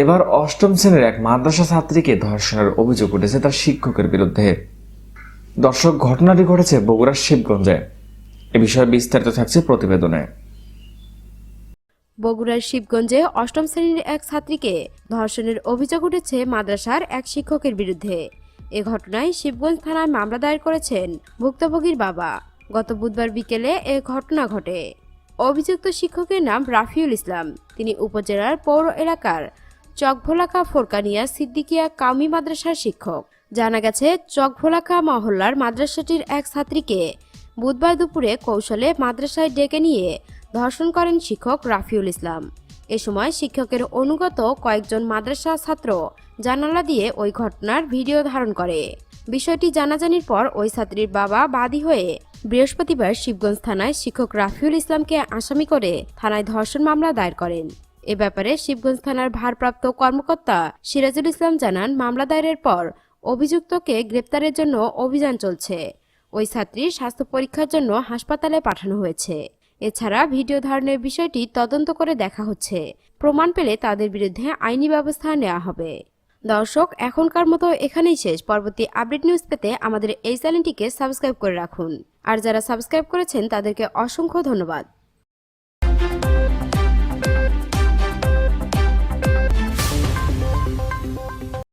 এবার অষ্টম শ্রেণির এক মাদ্রাসা ছাত্রীকে ধর্ষণের অভিযোগ উঠেছে তার শিক্ষকের বিরুদ্ধে। দর্শক, ঘটনাটি ঘটেছে বগুড়ার শিবগঞ্জে। এ বিষয়ে বিস্তারিত থাকছে প্রতিবেদনে। বগুড়ার শিবগঞ্জে অষ্টম শ্রেণির এক ছাত্রীকে ধর্ষণের অভিযোগ উঠেছে মাদ্রাসার এক শিক্ষকের বিরুদ্ধে। এ ঘটনায় শিবগঞ্জ থানায় মামলা দায়ের করেছেন ভুক্তভোগীর বাবা। গত বুধবার বিকেলে এ ঘটনা ঘটে। অভিযুক্ত শিক্ষকের নাম রাফিউল ইসলাম। তিনি উপজেলার পৌর এলাকার চকভোলাকা ফোরকানিয়া সিদ্দিকিয়া কাউমি মাদ্রাসার শিক্ষক। জানা গেছে, চকভোলাকা মহল্লার মাদ্রাসাটির এক ছাত্রীকে বুধবার দুপুরে কৌশলে মাদ্রাসায় ডেকে নিয়ে ধর্ষণ করেন শিক্ষক রাফিউল ইসলাম। এ সময় শিক্ষকের অনুগত কয়েকজন মাদ্রাসা ছাত্র জানালা দিয়ে ওই ঘটনার ভিডিও ধারণ করে। বিষয়টি জানাজানির পর ওই ছাত্রীর বাবা বাদী হয়ে বৃহস্পতিবার শিবগঞ্জ থানায় শিক্ষক রাফিউল ইসলামকে আসামি করে থানায় ধর্ষণ মামলা দায়ের করেন। এ ব্যাপারে শিবগঞ্জ থানার ভারপ্রাপ্ত কর্মকর্তা সিরাজুল ইসলাম জানান, মামলা দায়েরের পর অভিযুক্তকে গ্রেপ্তারের জন্য অভিযান চলছে। ওই ছাত্রীর স্বাস্থ্য পরীক্ষার জন্য হাসপাতালে পাঠানো হয়েছে। এছাড়া ভিডিও ধারণের বিষয়টি তদন্ত করে দেখা হচ্ছে। প্রমাণ পেলে তাদের বিরুদ্ধে আইনি ব্যবস্থা নেওয়া হবে। দর্শক, এখনকার মতো এখানেই শেষ। পরবর্তী আপডেট নিউজ পেতে আমাদের এই চ্যানেলটিকে সাবস্ক্রাইব করে রাখুন। আর যারা সাবস্ক্রাইব করেছেন, তাদেরকে অসংখ্য ধন্যবাদ।